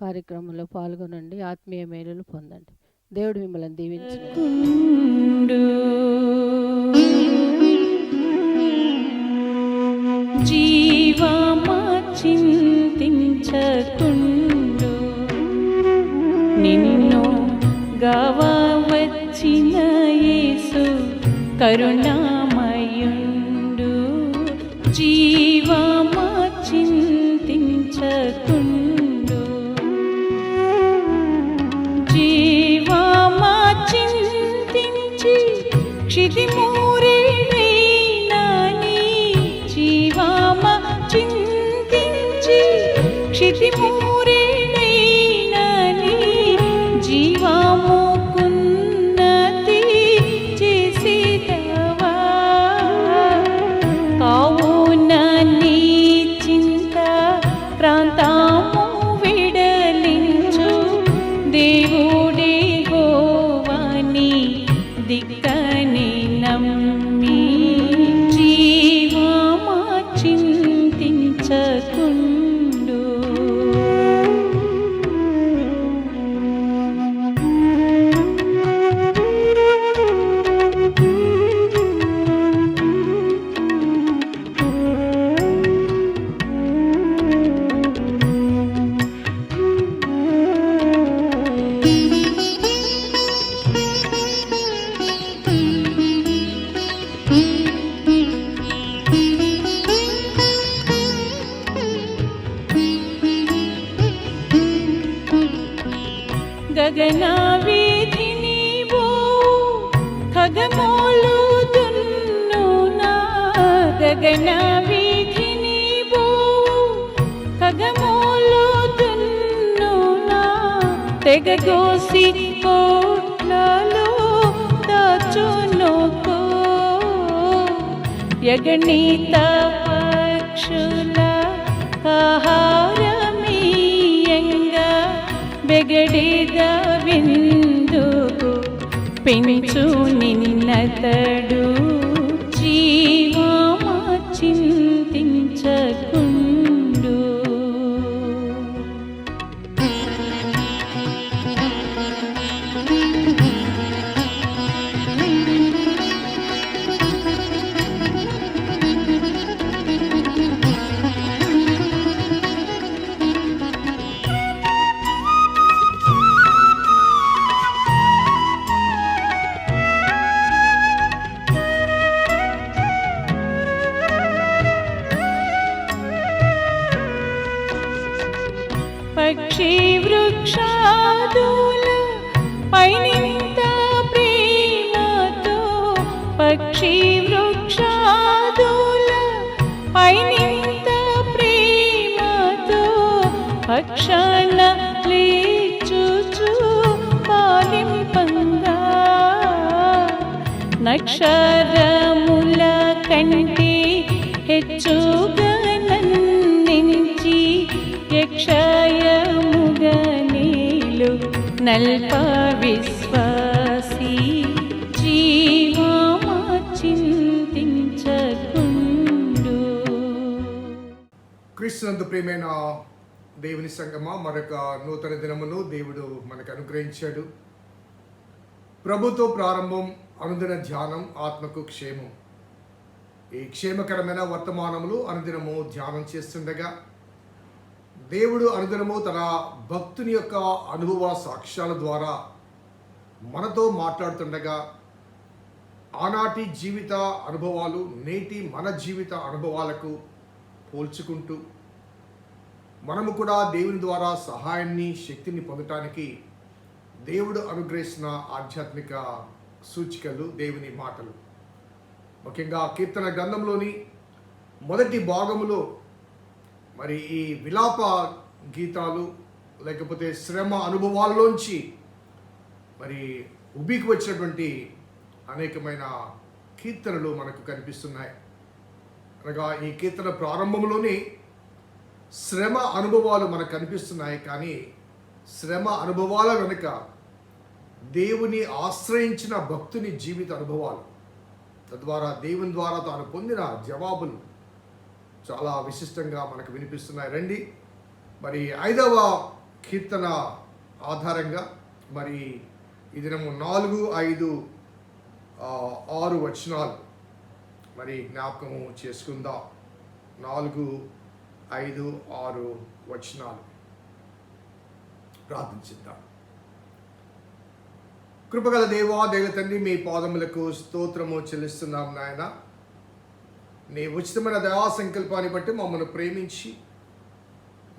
కార్యక్రమంలో పాల్గొనండి. ఆత్మీయ మేలులు పొందండి. దేవుడు మిమ్మల్ని దీవించిన. ఉండు జీవమా చింతించకుండు. నిన్ను గవవచ్చిన యేసు కరుణా చింతించి క్షితిమూరేణి జీవమ చింతించి క్షితిమూరేణి యగణిత పక్షుల ఆహారమీయంగా బెగడిద విందుకు పెంచు నిన్నతడు. అక్షరముల కంటే హెచ్చుగా నందించి యక్షయముగ నీలు నల్ప విశ్వాసి జీవమా చింతించకుండు కృష్ణందు ప్రేమైన దేవుని సంగమా మరొక నూతన దినమును దేవుడు మనకు అనుగ్రహించాడు. ప్రభుతో ప్రారంభం అనుదిన ధ్యానం ఆత్మకు క్షేమం. ఈ క్షేమకరమైన వర్తమానములు అనుదినము ధ్యానం చేస్తుండగా దేవుడు అనుదినము తన భక్తుని యొక్క అనుభవ సాక్ష్యాల ద్వారా మనతో మాట్లాడుతుండగా ఆనాటి జీవిత అనుభవాలు నేటి మన జీవిత అనుభవాలకు పోల్చుకుంటూ మనము కూడా దేవుని ద్వారా సహాయాన్ని శక్తిని పొందటానికి దేవుడు అనుగ్రహించిన ఆధ్యాత్మిక సూచికలు దేవుని మాటలు. ముఖ్యంగా కీర్తన గ్రంథంలోని మొదటి భాగములో మరి ఈ విలాప గీతాలు లేకపోతే శ్రమ అనుభవాల్లోంచి మరి ఉబ్బికి వచ్చినటువంటి అనేకమైన కీర్తనలు మనకు కనిపిస్తున్నాయి. అనగా ఈ కీర్తన ప్రారంభంలోనే శ్రమ అనుభవాలు మనకు కనిపిస్తున్నాయి. కానీ శ్రమ అనుభవాల వెనుక దేవుని ఆశ్రయించిన భక్తుని జీవిత అనుభవాలు. తద్వారా దేవుని ద్వారా తాను పొందిన జవాబులు చాలా విశిష్టంగా మనకు వినిపిస్తున్నాయి. రండి. మరి ఐదవ కీర్తన ఆధారంగా మరి ఈ దినము నాలుగు ఐదు ఆరు వచనాలు మరి జ్ఞాపకము చేసుకుందాం. నాలుగు ఐదు ఆరు వచనాలు. ప్రార్థించిద్దాం కృపగల దేవా దేవ తండ్రి మీ పాదములకు స్తోత్రము చెల్లిస్తున్నాం నాయన. నీ ఉచితమైన దయా సంకల్పాన్ని బట్టి మమ్మల్ని ప్రేమించి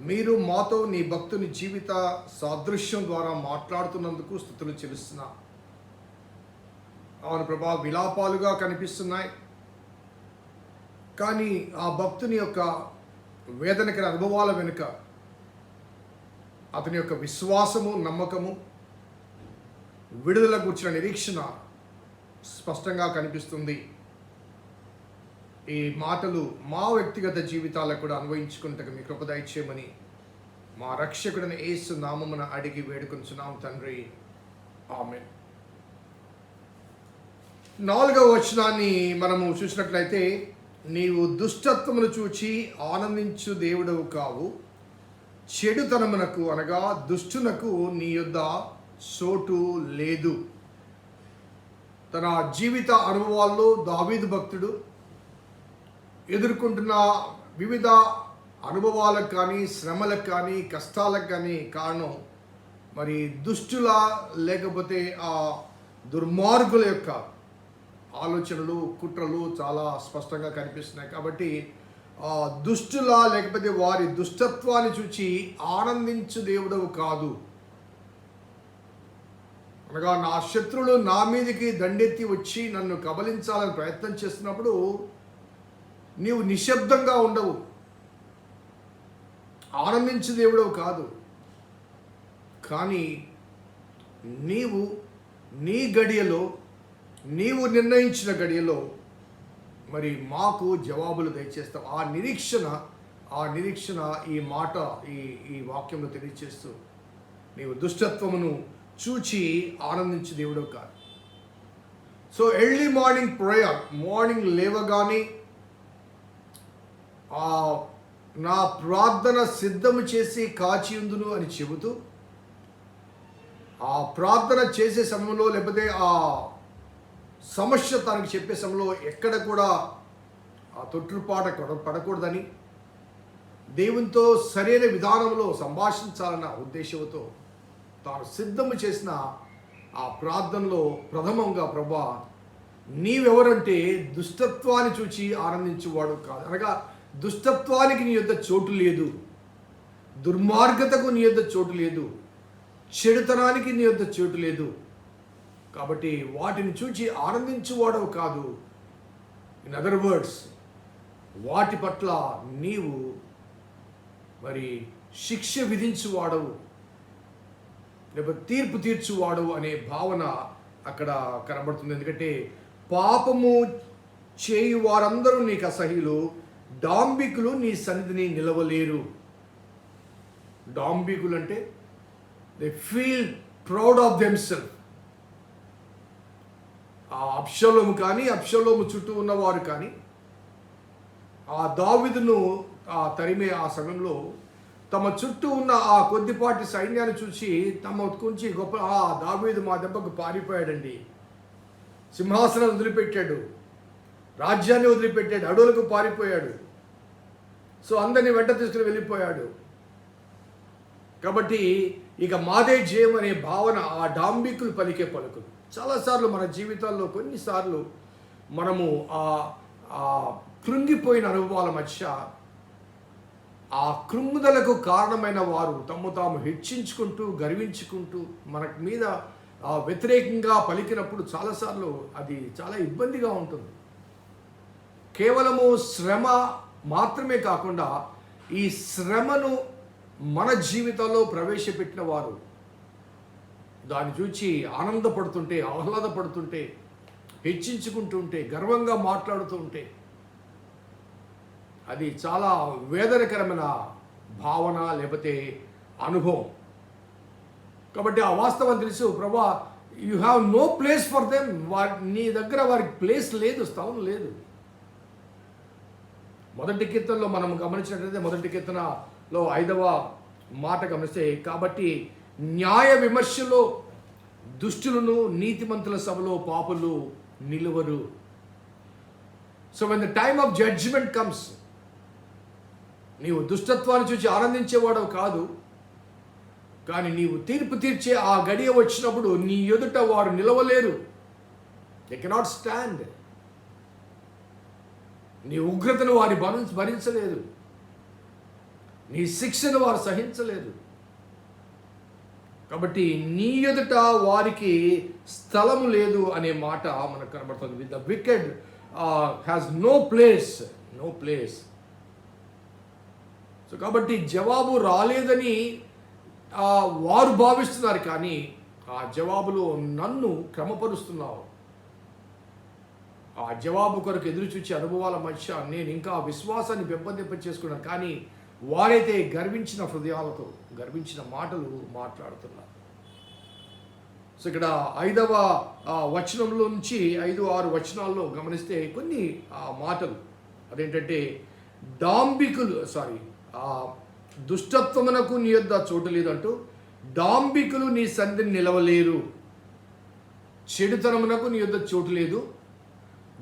మీరు మాతో నీ భక్తుని జీవిత సాదృశ్యం ద్వారా మాట్లాడుతున్నందుకు స్థుతులు చెల్లిస్తున్నాం. అవును ప్రభా విలాపాలుగా కనిపిస్తున్నాయి. కానీ ఆ భక్తుని యొక్క వేదనకర అనుభవాల వెనుక అతని యొక్క విశ్వాసము నమ్మకము విడుదల కూర్చిన నిరీక్షణ స్పష్టంగా కనిపిస్తుంది. ఈ మాటలు మా వ్యక్తిగత జీవితాలకు కూడా అన్వయించుకుంటకు మీ కృప దయచేయమని మా రక్షకుడిని ఏసు నామమున అడిగి వేడుకొంచున్నాం తండ్రి. ఆమె నాలుగవ వచనాన్ని మనము చూసినట్లయితే నీవు దుష్టత్వమును చూచి ఆనందించు దేవుడవు కావు. చెడుతనమునకు అనగా దుష్టునకు నీ యొద్ద చోటు లేదు. తన జీవిత అనుభవాల్లో దావీదు భక్తుడు ఎదుర్కొంటున్న వివిధ అనుభవాలకు కానీ శ్రమలకు కానీ కష్టాలకు కానీ కారణం మరి దుష్టుల లేకపోతే ఆ దుర్మార్గుల యొక్క ఆలోచనలు కుట్రలు చాలా స్పష్టంగా కనిపిస్తున్నాయి. కాబట్టి ఆ దుష్టుల లేకపోతే వారి దుష్టత్వాన్ని చూచి ఆనందించు దేవుడవు కాదు. అనగా నా శత్రులు నా మీదకి దండెత్తి వచ్చి నన్ను కబలించాలని ప్రయత్నం చేస్తున్నప్పుడు నీవు నిశ్శబ్దంగా ఉండవు. ఆనందించు దేవుడవు కాదు. కానీ నీవు నీ గడియలో నీవు నిర్ణయించిన గడియలో మరి మాకు జవాబులు దయచేస్తావు. ఆ నిరీక్షణ ఆ నిరీక్షణ ఈ మాట ఈ ఈ వాక్యంలో తెలియచేస్తూ నీవు దుష్టత్వమును చూచి ఆనందించి దేవుడు కాదు. So early morning prayer morning లేవగానే ఆ నా ప్రార్థన సిద్ధము చేసి కాచి ఉందును అని చెబుతూ ఆ ప్రార్థన చేసే సమయంలో లేకపోతే ఆ సమస్య తనకు చెప్పే సమయంలో ఎక్కడ కూడా ఆ తొట్టుపాట పడకూడదని దేవునితో సరైన విధానంలో సంభాషించాలన్న ఉద్దేశంతో తాను సిద్ధము చేసిన ఆ ప్రార్థనలో ప్రథమంగా ప్రభా నీవెవరంటే దుష్టత్వాన్ని చూచి ఆనందించేవాడు కాదు. అనగా దుష్టత్వానికి నీ యొద్ద చోటు లేదు. దుర్మార్గతకు నీ యొద్ద చోటు లేదు. చెడుతనానికి నీ యొద్ద చోటు లేదు. కాబట్టి వాటిని చూచి ఆనందించేవాడవు కాదు. ఇన్ అదర్ వర్డ్స్ వాటి పట్ల నీవు మరి శిక్ష విధించువాడవు. లేకపోతే తీర్పు తీర్చువాడు అనే భావన అక్కడ కనబడుతుంది. ఎందుకంటే పాపము చేయు వారందరూ నీకు అసహ్యులు డాంబికులు నీ సన్నిధిని నిలవలేరు. డాంబికులు అంటే they feel proud of themselves ఆ అప్షలోము కానీ అప్షలోము చుట్టూ ఉన్నవారు కానీ ఆ దావిదును ఆ తరిమే ఆ సమయంలో తమ చుట్టూ ఉన్న ఆ కొద్దిపాటి సైన్యాన్ని చూసి తమ గురించి గొప్ప ఆ దావీదు మా దెబ్బకు పారిపోయాడండి. సింహాసనం వదిలిపెట్టాడు. రాజ్యాన్ని వదిలిపెట్టాడు. అడవులకు పారిపోయాడు. సో అందరినీ వెంట తీసుకుని వెళ్ళిపోయాడు. కాబట్టి ఇక మాదే జయం అనే భావన ఆ డాంబికులు పలికే పలుకులు. చాలాసార్లు మన జీవితాల్లో కొన్నిసార్లు మనము ఆ ఆ కృంగిపోయిన అనుభవాల మధ్య ఆ కృంగుదలకు కారణమైన వారు తమ్ము తాము హెచ్చించుకుంటూ గర్వించుకుంటూ మన మీద వ్యతిరేకంగా పలికినప్పుడు చాలాసార్లు అది చాలా ఇబ్బందిగా ఉంటుంది. కేవలము శ్రమ మాత్రమే కాకుండా ఈ శ్రమను మన జీవితంలో ప్రవేశపెట్టిన వారు దాన్ని చూచి ఆనందపడుతుంటే ఆహ్లాదపడుతుంటే హెచ్చించుకుంటుంటే గర్వంగా మాట్లాడుతూ ఉంటే అది చాలా వేదనకరమైన భావన లేకపోతే అనుభవం. కాబట్టి ఆ వాస్తవం తెలుసు ప్రభా you have no place for them వారి నీ దగ్గర వారికి ప్లేస్ లేదు స్థలం లేదు. మొదటి కీర్తనలో మనం గమనించినట్లయితే మొదటి కీర్తనలో ఐదవ మాట గమనిస్తే కాబట్టి న్యాయ విమర్శలో దుష్టులను నీతిమంతుల సభలో పాపులు నిలువరు. So when the time of judgment comes నీవు దుష్టత్వాన్ని చూసి ఆనందించేవాడవు కాదు. కానీ నీవు తీర్పు తీర్చే ఆ గడియ వచ్చినప్పుడు నీ ఎదుట వారు నిలవలేరు. దే కెనాట్ స్టాండ్ నీ ఉగ్రతను వారి భరించ భరించలేదు. నీ శిక్షను వారు సహించలేదు. కాబట్టి నీ ఎదుట వారికి స్థలము లేదు అనే మాట మనకు కనబడుతుంది. With the wicked has no place no place so కాబట్టి జవాబు రాలేదని వారు భావిస్తున్నారు కానీ ఆ జవాబులో నన్ను క్రమపరుస్తున్నావు. ఆ జవాబు కొరకు ఎదురు చూచే అనుభవాల మధ్య నేను ఇంకా విశ్వాసాన్ని పెంపొందింప చేసుకున్నాను. కానీ వారైతే గర్వించిన హృదయాలతో గర్వించిన మాటలు మాట్లాడుతున్నారు. సో ఇక్కడ ఐదవ వచనంలో నుంచి ఐదు ఆరు వచనాల్లో గమనిస్తే కొన్ని ఆ, మాటలు. అదేంటంటే డాంబికులు సారీ దుష్టత్వమునకు నీ యొద్ద చోటు లేదంటూ డాంబికులు నీ సంధిని నిలవలేరు. చెడుతనమునకు నీ యొద్ద చోటు లేదు.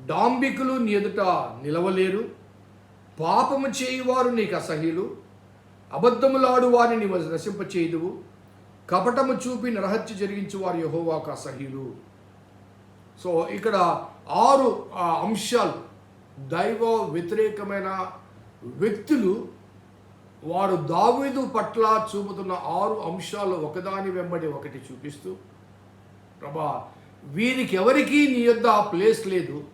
డాంబికులు నీ ఎదుట నిలవలేరు. పాపము చేయువారు నీకు అసహ్యులు. అబద్ధములాడు వారిని నీవు నశింపచేయుదువు. కపటము చూపి నరహత్య జరిగించు వారు యహోవాకు అసహ్యులు. సో ఇక్కడ ఆరు అంశాలు దైవ వ్యతిరేకమైన వ్యక్తులు వారు దావీదు పట్ల చూపుతున్న ఆరు అంశాలు ఒకదాని వెంబడి ఒకటి చూపిస్తూ ప్రభా వీరికి ఎవరికీ నీ యొద్ద ప్లేస్ లేదు.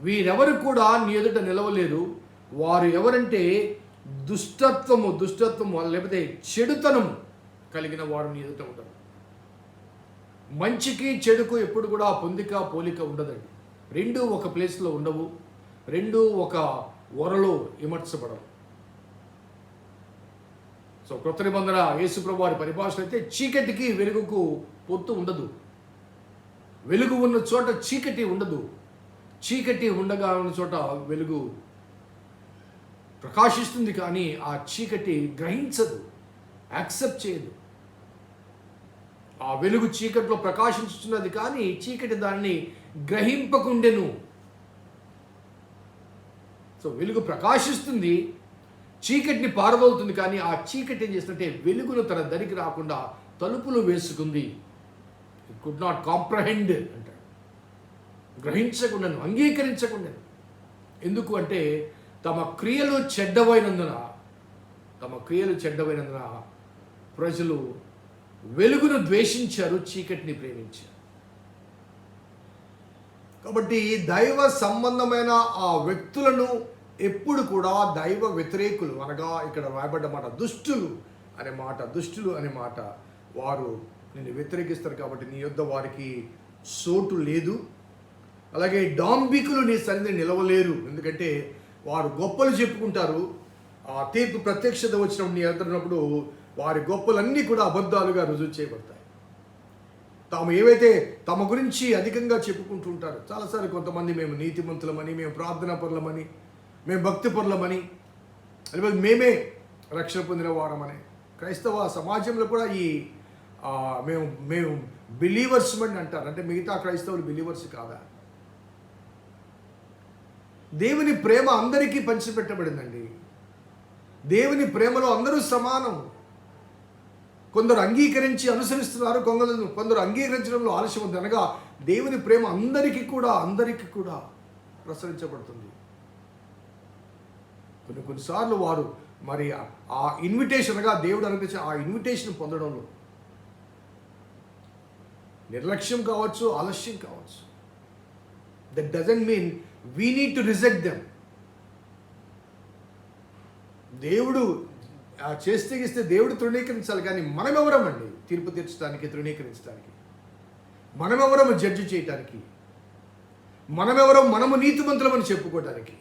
వీరెవరు కూడా నీ ఎదుట నిలవలేరు. వారు ఎవరంటే దుష్టత్వము దుష్టత్వము లేకపోతే చెడుతనము కలిగిన వారు నీ ఎదుట ఉండరు. మంచికి చెడుకు ఎప్పుడు కూడా పొందిక పోలిక ఉండదండి. రెండు ఒక ప్లేస్లో ఉండవు. రెండు ఒక వరలో విమర్శపడవు. సో కృత నిబంధన యేసుప్రభు వారి పరిభాష అయితే చీకటికి వెలుగుకు పొత్తు ఉండదు. వెలుగు ఉన్న చోట చీకటి ఉండదు. చీకటి ఉండగా ఉన్న చోట వెలుగు ప్రకాశిస్తుంది కానీ ఆ చీకటి గ్రహించదు యాక్సెప్ట్ చేయదు. ఆ వెలుగు చీకటిలో ప్రకాశించుతున్నది కానీ చీకటి దాన్ని గ్రహింపకుండెను. సో వెలుగు ప్రకాశిస్తుంది చీకటిని పారదోలుతుంది కానీ ఆ చీకటి ఏం చేస్తుంటే వెలుగును తన దరికి రాకుండా తలుపులు వేసుకుంది. కుడ్ నాట్ కాంప్రహెండ్ అంటాడు. గ్రహించకుండాను అంగీకరించకుండాను. ఎందుకు అంటే తమ క్రియలు చెడ్డవైనందున తమ క్రియలు చెడ్డమైనందున ప్రజలు వెలుగును ద్వేషించారు చీకటిని ప్రేమించారు. కాబట్టి దైవ సంబంధమైన ఆ వ్యక్తులను ఎప్పుడు కూడా దైవ వ్యతిరేకులు అనగా ఇక్కడ రాయబడ్డ మాట దుష్టులు అనే మాట దుష్టులు అనే మాట వారు నేను వ్యతిరేకిస్తారు కాబట్టి నీ యొద్ద వారికి సోటు లేదు. అలాగే డాంబికులు నీ సన్నిధి నిలవలేరు. ఎందుకంటే వారు గొప్పలు చెప్పుకుంటారు. ఆ తీర్పు ప్రత్యక్షత వచ్చినప్పుడు నీ ఎదురున్నప్పుడు వారి గొప్పలన్నీ కూడా అబద్ధాలుగా రుజువు చేయబడతాయి. తాము ఏవైతే తమ గురించి అధికంగా చెప్పుకుంటూ ఉంటారు చాలాసార్లు కొంతమంది మేము నీతిమంతులమని మేము ప్రార్థనా పరులమని మేము భక్తి పరులమని లేకపోతే మేమే రక్షణ పొందిన వారమని. క్రైస్తవ సమాజంలో కూడా ఈ మేము మేము బిలీవర్స్ అని అంటారు. అంటే మిగతా క్రైస్తవులు బిలీవర్స్ కాదా? దేవుని ప్రేమ అందరికీ పంచిపెట్టబడిందండి. దేవుని ప్రేమలో అందరూ సమానం. కొందరు అంగీకరించి అనుసరిస్తున్నారు కొందరు కొందరు అంగీకరించడంలో ఆలస్యం ఉంది. అనగా దేవుని ప్రేమ అందరికీ కూడా అందరికీ కూడా ప్రసరించబడుతుంది. కొన్ని కొన్నిసార్లు వారు మరి ఆ ఇన్విటేషన్గా దేవుడు అనుగ్రహించిన ఆ ఇన్విటేషన్ పొందడంలో నిర్లక్ష్యం కావచ్చు ఆలస్యం కావచ్చు. That doesn't mean we need to reject them దేవుడు ఆ చేస్తే ఇస్తే దేవుడు తృణీకరించాలి కానీ మనమెవరమండి? తీర్పు తీర్చడానికి తృణీకరించడానికి. మనమెవరము జడ్జి చేయటానికి? మనమెవరం మనము నీతిమంతులమని చెప్పుకోవడానికి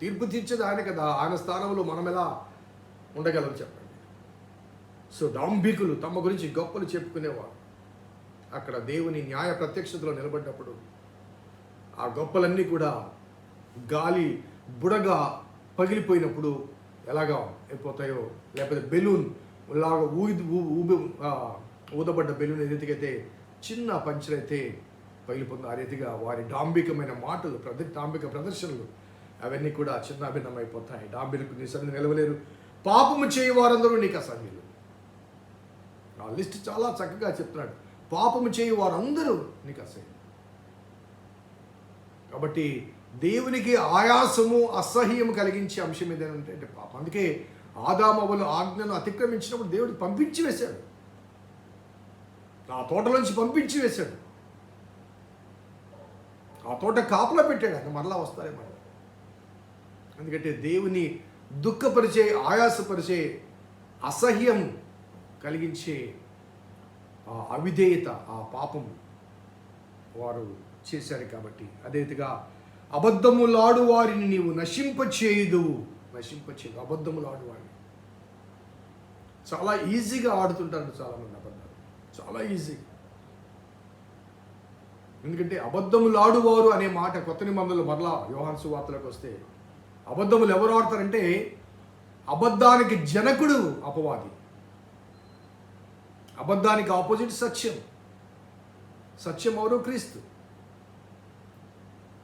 తీర్పు తీర్చేది ఆయన కదా. ఆయన స్థానంలో మనం ఎలా ఉండగలం చెప్పండి. సో డాంబికులు తమ గురించి గొప్పలు చెప్పుకునేవారు. అక్కడ దేవుని న్యాయ ప్రత్యక్షతలో నిలబడ్డప్పుడు ఆ గొప్పలన్నీ కూడా గాలి బుడగా పగిలిపోయినప్పుడు ఎలాగా అయిపోతాయో లేకపోతే బెలూన్ లాగా ఊగి ఊ- ఊబి ఊదబడ్డ బెలూన్ ఏదైతే చిన్న పంచరైతే పగిలిపోతుంది. ఆ రీతిగా వారి డాంబికమైన మాటలు ప్రద డాంబిక ప్రదర్శనలు అవన్నీ కూడా చిన్నాభిన్నమైపోతాయి. డాంబిలకు నీ సన్నిధి నిలవలేరు. పాపము చేయవారందరూ నీకు అసహ్యులు. ఆ లిస్ట్ చాలా చక్కగా చెప్తున్నాడు. పాపము చేయి వారందరూ నీకు అసహ్యులు. కాబట్టి దేవునికి ఆయాసము అసహ్యం కలిగించే అంశం ఏదైనా అంటే పాపం. అందుకే ఆదామవులు ఆజ్ఞను అతిక్రమించినప్పుడు దేవుడు పంపించి వేశాడు. ఆ తోటలోంచి పంపించి వేశాడు. ఆ తోట కాపలా పెట్టాడు ఆయన. మరలా వస్తారేమో. ఎందుకంటే దేవుని దుఃఖపరిచే ఆయాసపరిచే అసహ్యం కలిగించే ఆ అవిధేయత ఆ పాపం వారు చేశారు కాబట్టి. అదే రీతిగా అబద్ధములాడు వారిని నీవు నశింపచేయదు. నశింపచేయదు. అబద్ధములాడు వారిని చాలా ఈజీగా ఆడుతుంటారు చాలామంది అబద్ధాలు. చాలా ఈజీ. ఎందుకంటే అబద్ధములాడువారు అనే మాట కొత్త నిబంధనలు మరలా వ్యవహార సువార్తలకు వస్తే అబద్ధములు ఎవరు ఆడతారంటే అబద్ధానికి జనకుడు అపవాది. అబద్ధానికి ఆపోజిట్ సత్యం. సత్యం ఎవరు? క్రీస్తు.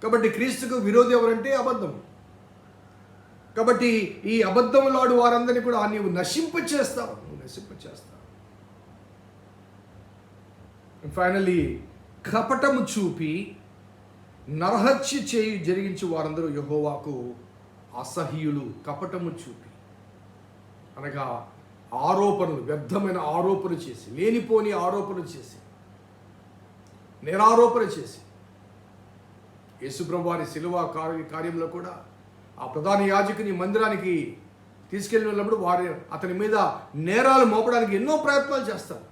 కాబట్టి క్రీస్తుకు విరోధి ఎవరంటే అబద్ధం కాబట్టి ఈ అబద్ధములాడు వారందరినీ కూడా నీవు నశింపచేస్తావు నువ్వు నశింపచేస్తావు ఫైనలీ కపటము చూపి నరహత్య చేయి జరిగించి వారందరూ యహోవాకు అసహ్యులు కపటము చూపి. అనగా ఆరోపణలు వ్యర్థమైన ఆరోపణ చేసి లేనిపోని ఆరోపణ చేసి నిరారోపణ చేసి. యేసుప్రభు వారి శిలువ కార్య కార్యంలో కూడా ఆ ప్రధాన యాజకుని మందిరానికి తీసుకెళ్ళి వెళ్ళినప్పుడు వారి అతని మీద నేరాలు మోపడానికి ఎన్నో ప్రయత్నాలు చేస్తారు.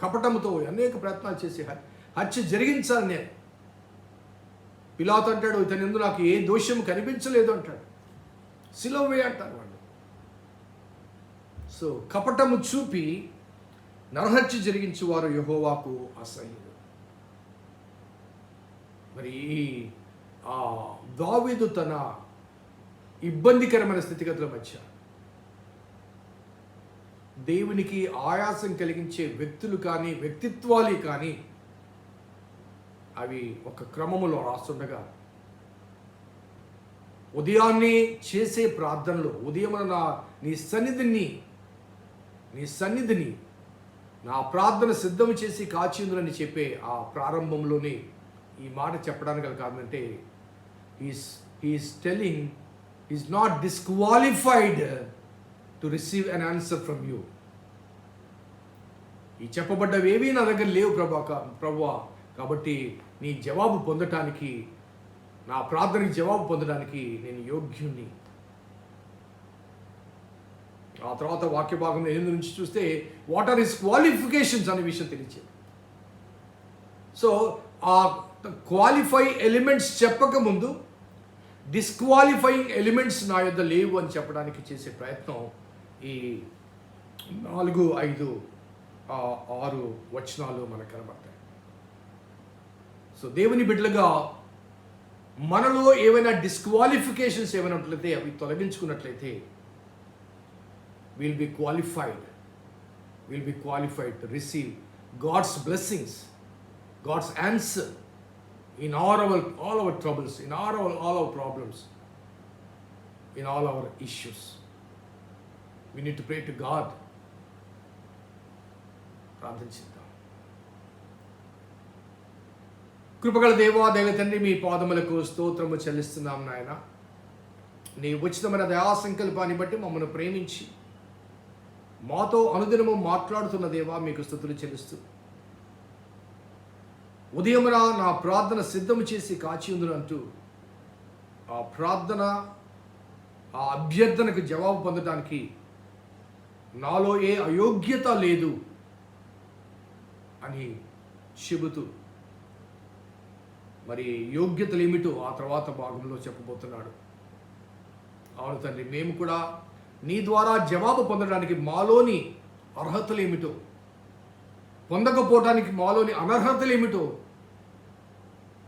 కపటముతో అనేక ప్రయత్నాలు చేసి హత్య జరిగించాలి నేను. పిలాత్ అంటాడు ఇతని ఎందు నాకు ఏ దోషం కనిపించలేదు అంటాడు. సిలోవే అంటారు వాళ్ళు. సో కపటము చూపి నరహత్య జరిగించి వారు యహోవాకు అసహ్యులు. మరి ఆ దావీదు తన ఇబ్బందికరమైన స్థితిగతుల మధ్య దేవునికి ఆయాసం కలిగించే వ్యక్తులు కానీ వ్యక్తిత్వాలు కానీ అవి ఒక క్రమములో రాస్తుండగా ఉదయాన్నే చేసే ప్రార్థనలో ఉదయం నా నీ సన్నిధిని నీ సన్నిధిని నా ప్రార్థన సిద్ధం చేసి కాచిందులని చెప్పే ఆ ప్రారంభంలోనే ఈ మాట చెప్పడానికి గల కారణం he's he's telling is not disqualified to receive an answer from you ఈ చెప్పబడ్డవేవీ నా దగ్గర లేవు ప్రభా ప్రభువా కాబట్టి నీ జవాబు పొందటానికి నా ప్రార్థనకి జవాబు పొందడానికి నేను యోగ్యుణ్ణి. ఆ తర్వాత వాక్య భాగం ఎనిమిది నుంచి చూస్తే వాట్ ఆర్ హిస్ క్వాలిఫికేషన్స్ అనే విషయం తెలియచేది సో ఆ క్వాలిఫై ఎలిమెంట్స్ చెప్పక ముందు డిస్క్వాలిఫైయింగ్ ఎలిమెంట్స్ నా యొద్ద లేవు అని చెప్పడానికి చేసే ప్రయత్నం ఈ నాలుగు ఐదు ఆరు వచనాలు మనకు కనబడతాయి. సో దేవుని బిడ్డలుగా మనలో ఏవైనా డిస్క్వాలిఫికేషన్స్ ఏమైనా ఉన్నట్లయితే అవి తొలగించుకున్నట్లయితే will be qualified will be qualified to receive God's blessings God's answer in all our all our troubles in all our all our problems in all our issues we need to pray to God. కృపగల దేవా దేవ తండ్రి మీ పాదములకు స్తోత్రము చెల్లిస్తున్నాం నాయన. నీ ఉచితమైన దయా సంకల్పాన్ని బట్టి మమ్మల్ని ప్రేమించి మాతో అనుదినము మాట్లాడుతున్న దేవా మీకు స్థుతులు చెల్లిస్తూ. ఉదయమున నా ప్రార్థన సిద్ధము చేసి కాచి ఉందును అంటూ ఆ ప్రార్థన ఆ అభ్యర్థనకు జవాబు పొందడానికి నాలో ఏ అయోగ్యత లేదు అని చెబుతూ మరి యోగ్యతలు ఏమిటో ఆ తర్వాత భాగంలో చెప్పబోతున్నాడు. అవును తండ్రి మేము కూడా నీ ద్వారా జవాబు పొందడానికి మాలోని అర్హతలు ఏమిటో పొందకపోవడానికి మాలోని అనర్హతలు ఏమిటో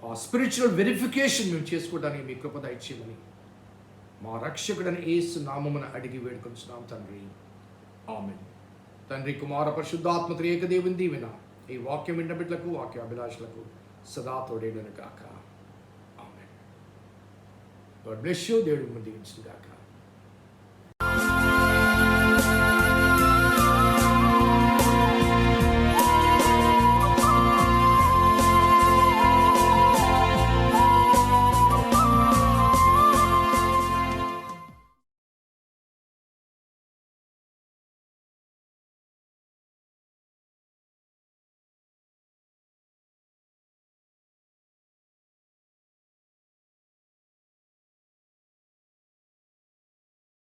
ఆ స్పిరిచువల్ వెరిఫికేషన్ మేము చేసుకోవడానికి మీ కృప దయచేయమని మా రక్షకుడని ఏసు నామమున అడిగి వేడుకొంచున్నాం తండ్రి. ఆమె తండ్రి కుమార పరిశుద్ధాత్మ త్రేక దేవుని దీవెన. ఈ వాక్యం విన్న బిడ్డలకు వాక్య అభిలాషలకు సదా తోడేడను కాక ఆమె గాడ్ బ్లెస్ యూ దేవుడు దీవించిన కాక